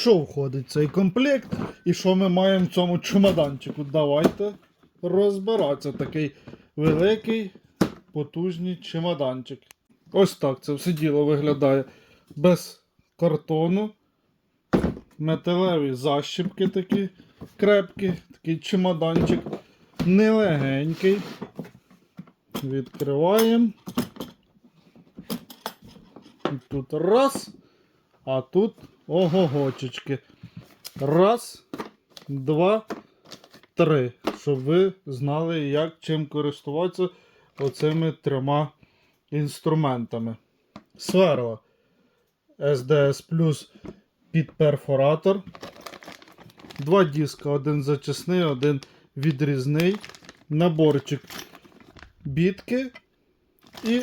Що входить в цей комплект і що ми маємо в цьому чемоданчику? Давайте розбиратися. Такий великий, потужний чемоданчик. Ось так це все діло виглядає без картону. Металеві защіпки такі крепкі, такий чемоданчик. Нелегенький. Відкриваємо. І Тут раз. А тут ого-гочечки. Раз, два, три. Щоб ви знали, як чим користуватися оцими трьома інструментами. Сверла SDS Plus під перфоратор. Два диска, один зачисний, один відрізний. Наборчик бітки і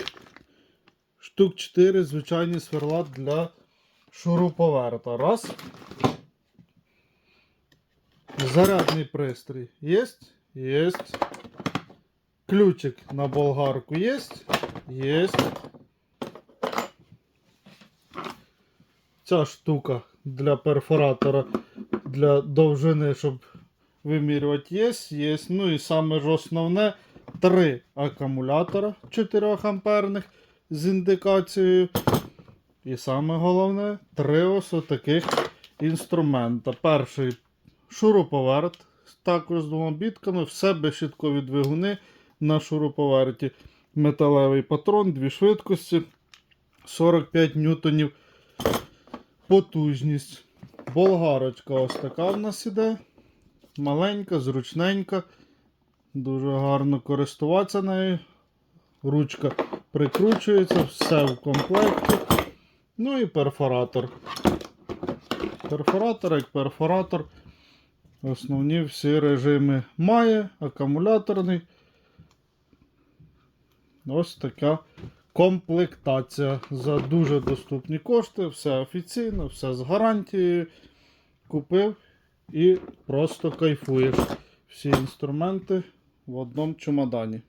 штук 4 звичайні сверла для шуруповерта. Раз. Зарядний пристрій єсть? Єсть. Ключик на болгарку єсть? Єсть. Ця штука для перфоратора для довжини, щоб вимірювати є, є. Ну і саме ж основне три акумулятора 4 амперних з індикацією. І саме головне три ось таких інструмента. Перший шуруповерт, також з двома бітками, все безщиткові двигуни на шуруповерті. Металевий патрон, дві швидкості, 45 ньютонів потужність. Болгарочка ось така в нас іде. Маленька, зручненька. Дуже гарно користуватися нею. Ручка прикручується, все в комплекті. Ну і перфоратор. Перфоратор як перфоратор. Основні всі режими має, акумуляторний. Ось така комплектація за дуже доступні кошти. Все офіційно, все з гарантією. Купив і просто кайфуєш. Всі інструменти в одному чемодані.